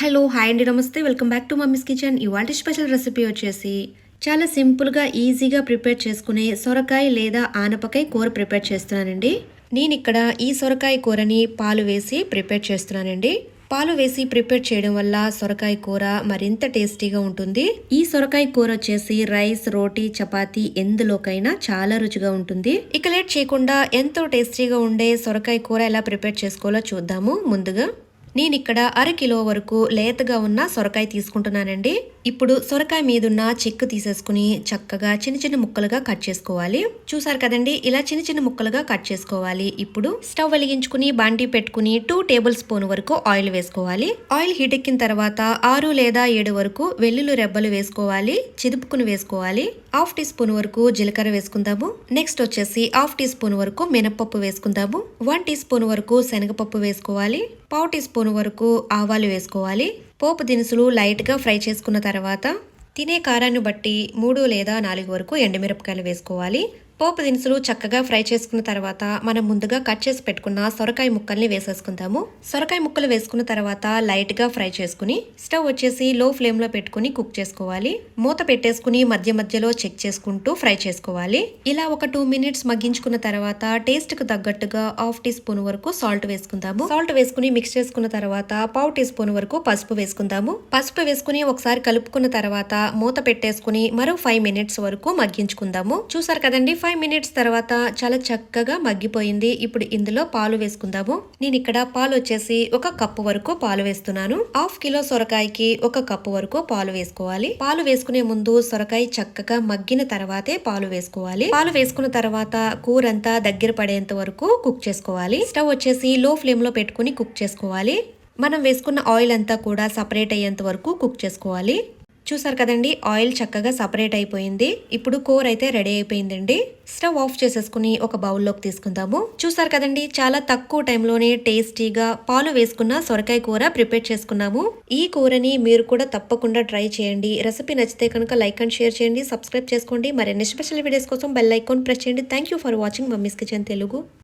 Hello hi అండి నమస్తే. Welcome back to mummy's kitchen. ఇవాళ స్పెషల్ రెసిపీ వచ్చేసి చాలా సింపుల్గా ఈజీగా ప్రిపేర్ చేసుకునే సొరకాయ లేదా ఆనపకాయ కూర ప్రిపేర్ చేస్తున్నానండి. నేను ఇక్కడ ఈ సొరకాయ కూరని పాలు వేసి ప్రిపేర్ చేస్తున్నానండి. పాలు వేసి ప్రిపేర్ చేయడం వల్ల సొరకాయ కూర మరింత టేస్టీగా ఉంటుంది. ఈ సొరకాయ కూర వచ్చేసి రైస్ రోటీ చపాతి ఎందులోకైనా చాలా రుచిగా ఉంటుంది. ఇక లేట్ చేయకుండా ఎంతో టేస్టీగా ఉండే సొరకాయ కూర ఎలా ప్రిపేర్ చేసుకోవాలో చూద్దాము ముందుగా. నేను ఇక్కడ కిలో వరకు లేతగా ఉన్న సొరకాయ తీసుకుంటున్నానండి. ఇప్పుడు సొరకాయ మీదున్న చెక్కు తీసేసుకుని చక్కగా చిన్న చిన్న ముక్కలుగా కట్ చేసుకోవాలి. చూసారు కదండి ఇలా చిన్న చిన్న ముక్కలుగా కట్ చేసుకోవాలి. ఇప్పుడు స్టవ్ వెలిగించుకుని బాండి పెట్టుకుని టూ టేబుల్ స్పూన్ వరకు ఆయిల్ వేసుకోవాలి. ఆయిల్ హీట్ ఎక్కిన తర్వాత ఆరు లేదా ఏడు వరకు వెల్లుల్లి రెబ్బలు వేసుకోవాలి. చిదుపుకుని వేసుకోవాలి. హాఫ్ టీ స్పూన్ వరకు జీలకర్ర వేసుకుందాము. నెక్స్ట్ వచ్చేసి హాఫ్ టీ స్పూన్ వరకు మినప్పప్పు వేసుకుందాము. వన్ టీ స్పూన్ వరకు శనగపప్పు వేసుకోవాలి. పావు టీ స్పూన్ వరకు ఆవాలు వేసుకోవాలి. పోపు దినుసులు లైట్గా ఫ్రై చేసుకున్న తర్వాత తినే కారాన్ని బట్టి మూడు లేదా నాలుగు వరకు ఎండుమిరపకాయలు వేసుకోవాలి. పోపు దినుసులు చక్కగా ఫ్రై చేసుకున్న తర్వాత మనం ముందుగా కట్ చేసి పెట్టుకున్న సొరకాయ ముక్కల్ని వేసేసుకుందాము. సొరకాయ ముక్కలు వేసుకున్న తర్వాత లైట్గా ఫ్రై చేసుకుని స్టవ్ వచ్చేసి లో ఫ్లేమ్లో పెట్టుకుని కుక్ చేసుకోవాలి. మూత పెట్టేసుకుని మధ్య మధ్యలో చెక్ చేసుకుంటూ ఫ్రై చేసుకోవాలి. ఇలా ఒక టూ మినిట్స్ మగ్గించుకున్న తర్వాత టేస్ట్కు తగ్గట్టుగా హాఫ్ టీ స్పూన్ వరకు సాల్ట్ వేసుకుందాము. సాల్ట్ వేసుకుని మిక్స్ చేసుకున్న తర్వాత పావు టీ స్పూన్ వరకు పసుపు వేసుకుందాము. పసుపు వేసుకుని ఒకసారి కలుపుకున్న తర్వాత మూత పెట్టేసుకుని మరో ఫైవ్ మినిట్స్ వరకు మగ్గించుకుందాము. చూసారు కదండి ఫైవ్ మినిట్స్ తర్వాత చాలా చక్కగా మగ్గిపోయింది. ఇప్పుడు ఇందులో పాలు వేసుకుందాము. నేను ఇక్కడ పాలు వచ్చేసి ఒక కప్పు వరకు పాలు వేస్తున్నాను. హాఫ్ కిలో సొరకాయకి ఒక కప్పు వరకు పాలు వేసుకోవాలి. పాలు వేసుకునే ముందు సొరకాయ చక్కగా మగ్గిన తర్వాతే పాలు వేసుకోవాలి. పాలు వేసుకున్న తర్వాత కూర అంతా దగ్గర పడేంత వరకు కుక్ చేసుకోవాలి. స్టవ్ వచ్చేసి లో ఫ్లేమ్లో పెట్టుకుని కుక్ చేసుకోవాలి. మనం వేసుకున్న ఆయిల్ అంతా కూడా సపరేట్ అయ్యేంత వరకు కుక్ చేసుకోవాలి. చూసారు కదండి ఆయిల్ చక్కగా సపరేట్ అయిపోయింది. ఇప్పుడు కూర అయితే రెడీ అయిపోయిందండి. స్టవ్ ఆఫ్ చేసేసుకుని ఒక బౌల్లోకి తీసుకుందాము. చూసారు కదండి చాలా తక్కువ టైంలోనే టేస్టీగా పాలు వేసుకున్న సొరకాయ కూర ప్రిపేర్ చేసుకున్నాము. ఈ కూరని మీరు కూడా తప్పకుండా ట్రై చేయండి. రెసిపీ నచ్చితే కనుక లైక్ అండ్ షేర్ చేయండి. సబ్స్క్రైబ్ చేసుకోండి. మరిన్ని స్పెషల్ వీడియోస్ కోసం బెల్ ఐకాన్ ప్రెస్ చేయండి. Thank you for watching mummy's kitchen Telugu.